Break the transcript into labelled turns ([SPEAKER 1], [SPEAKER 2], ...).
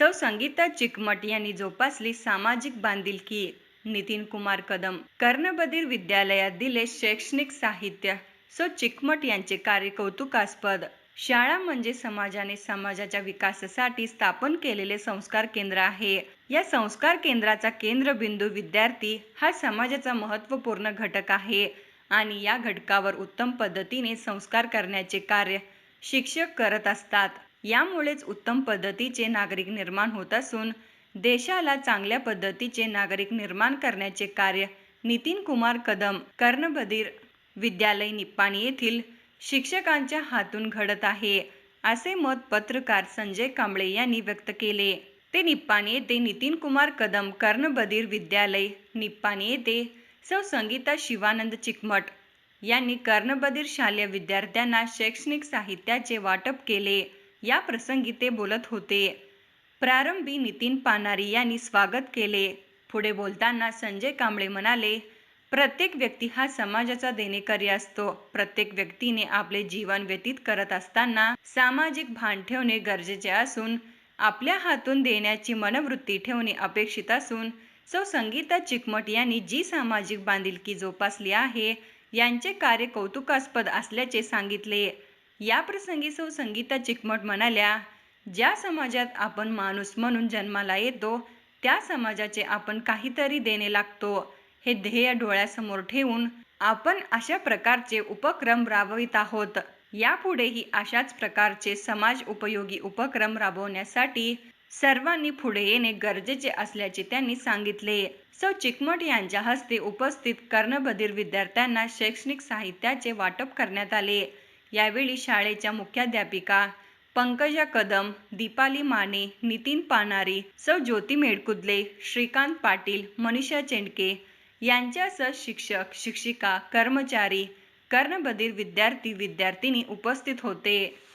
[SPEAKER 1] सौ संगीता चिकमट यांनी जोपासली सामाजिक बांधिलकी नितीन कुमार कदम. कर्णबधीर विद्यालयात दिले शैक्षणिक साहित्य. सो चिकमट यांचे कार्य कौतुकास्पद. शाळा म्हणजे समाजाने समाजाच्या विकासासाठी स्थापन केलेले संस्कार केंद्र आहे. या संस्कार केंद्राचा केंद्रबिंदू विद्यार्थी हा समाजाचा महत्त्वपूर्ण घटक आहे आणि या घटकावर उत्तम पद्धतीने संस्कार करण्याचे कार्य शिक्षक करत असतात. यामुळेच उत्तम पद्धतीचे नागरिक निर्माण होत असून देशाला चांगल्या पद्धतीचे नागरिक निर्माण करण्याचे कार्य नितीन कुमार कदम कर्णबधीर विद्यालय निप्पाणी येथील शिक्षकांच्या हातून घडत आहे असे मत पत्रकार संजय कांबळे यांनी व्यक्त केले. ते निप्पाणी येथे नितीन कुमार कदम कर्णबधीर विद्यालय निप्पाणी येथे सौ संगीता शिवानंद चिकमट यांनी कर्णबधीर शालेय विद्यार्थ्यांना शैक्षणिक साहित्याचे वाटप केले. या प्रसंगी ते बोलत होते. प्रारंभी नितीन पानारी यांनी स्वागत केले. पुढे बोलताना संजय कांबळे म्हणाले प्रत्येक व्यक्ती हा समाजाचा देणेकरी असतो. प्रत्येक व्यक्तीने आपले जीवन व्यतीत करत असताना सामाजिक भान ठेवणे गरजेचे असून आपल्या हातून देण्याची मनवृत्ती ठेवणे अपेक्षित असून सौ संगीता चिकमट यांनी जी सामाजिक बांधिलकी जोपासली आहे यांचे कार्य कौतुकास्पद असल्याचे सांगितले. याप्रसंगी सौ संगीता चिकमट म्हणाल्या ज्या समाजात आपण माणूस म्हणून जन्माला येतो त्या समाजाचे आपण काहीतरी देणे लागतो. हे ध्येय डोळ्यासमोर ठेवून आपण अशा प्रकारचे उपक्रम राबवित आहोत. यापुढेही अशाच प्रकारचे समाज उपयोगी उपक्रम राबवण्यासाठी सर्वांनी पुढे येणे गरजेचे असल्याचे त्यांनी सांगितले. सौ चिकमट यांच्या हस्ते उपस्थित कर्णबधीर विद्यार्थ्यांना शैक्षणिक साहित्याचे वाटप करण्यात आले. यावेळी शाळेच्या मुख्याध्यापिका पंकजा कदम दीपाली माने नितीन पानारी सौ. ज्योती मेडकुदले श्रीकांत पाटील मनीषा चेंडके यांच्यासह शिक्षक शिक्षिका कर्मचारी कर्णबधीर विद्यार्थी विद्यार्थिनी उपस्थित होते.